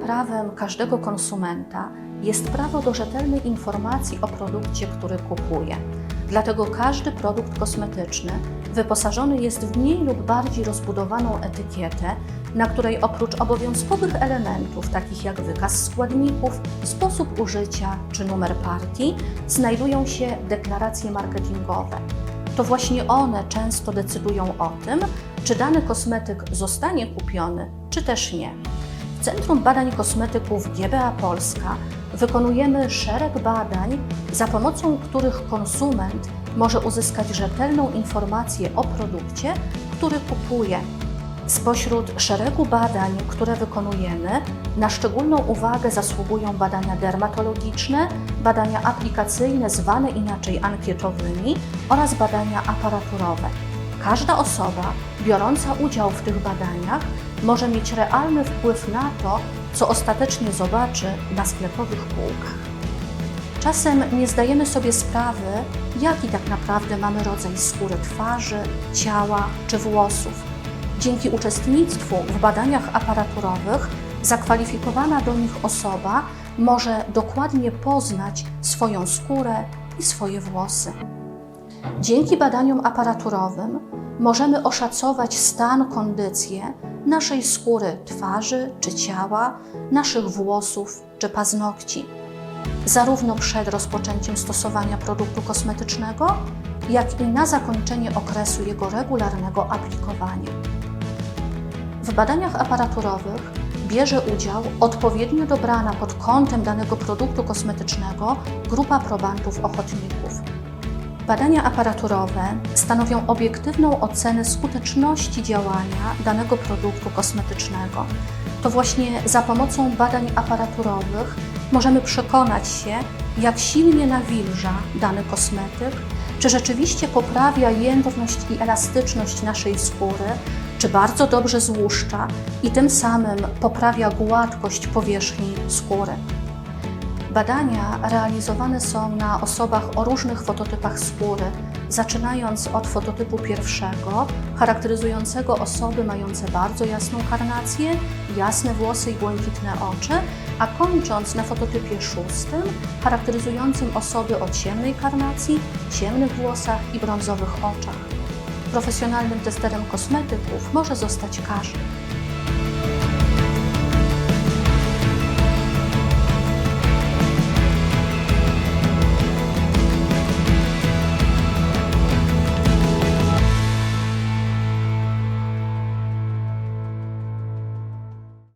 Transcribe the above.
prawem każdego konsumenta jest prawo do rzetelnej informacji o produkcie, który kupuje. Dlatego każdy produkt kosmetyczny wyposażony jest w mniej lub bardziej rozbudowaną etykietę, na której oprócz obowiązkowych elementów, takich jak wykaz składników, sposób użycia czy numer partii, znajdują się deklaracje marketingowe. To właśnie one często decydują o tym, czy dany kosmetyk zostanie kupiony, czy też nie. W Centrum Badań Kosmetyków GBA Polska wykonujemy szereg badań, za pomocą których konsument może uzyskać rzetelną informację o produkcie, który kupuje. Spośród szeregu badań, które wykonujemy, na szczególną uwagę zasługują badania dermatologiczne, badania aplikacyjne zwane inaczej ankietowymi oraz badania aparaturowe. Każda osoba biorąca udział w tych badaniach może mieć realny wpływ na to, co ostatecznie zobaczy na sklepowych półkach. Czasem nie zdajemy sobie sprawy, jaki tak naprawdę mamy rodzaj skóry twarzy, ciała czy włosów. Dzięki uczestnictwu w badaniach aparaturowych zakwalifikowana do nich osoba może dokładnie poznać swoją skórę i swoje włosy. Dzięki badaniom aparaturowym możemy oszacować stan, kondycję naszej skóry twarzy czy ciała, naszych włosów czy paznokci, zarówno przed rozpoczęciem stosowania produktu kosmetycznego, jak i na zakończenie okresu jego regularnego aplikowania. W badaniach aparaturowych bierze udział odpowiednio dobrana pod kątem danego produktu kosmetycznego grupa probantów ochotników. Badania aparaturowe stanowią obiektywną ocenę skuteczności działania danego produktu kosmetycznego. To właśnie za pomocą badań aparaturowych możemy przekonać się, jak silnie nawilża dany kosmetyk, czy rzeczywiście poprawia jędrność i elastyczność naszej skóry, czy bardzo dobrze złuszcza i tym samym poprawia gładkość powierzchni skóry. Badania realizowane są na osobach o różnych fototypach skóry, zaczynając od fototypu pierwszego, charakteryzującego osoby mające bardzo jasną karnację, jasne włosy i błękitne oczy, a kończąc na fototypie szóstym, charakteryzującym osoby o ciemnej karnacji, ciemnych włosach i brązowych oczach. Profesjonalnym testerem kosmetyków może zostać każdy.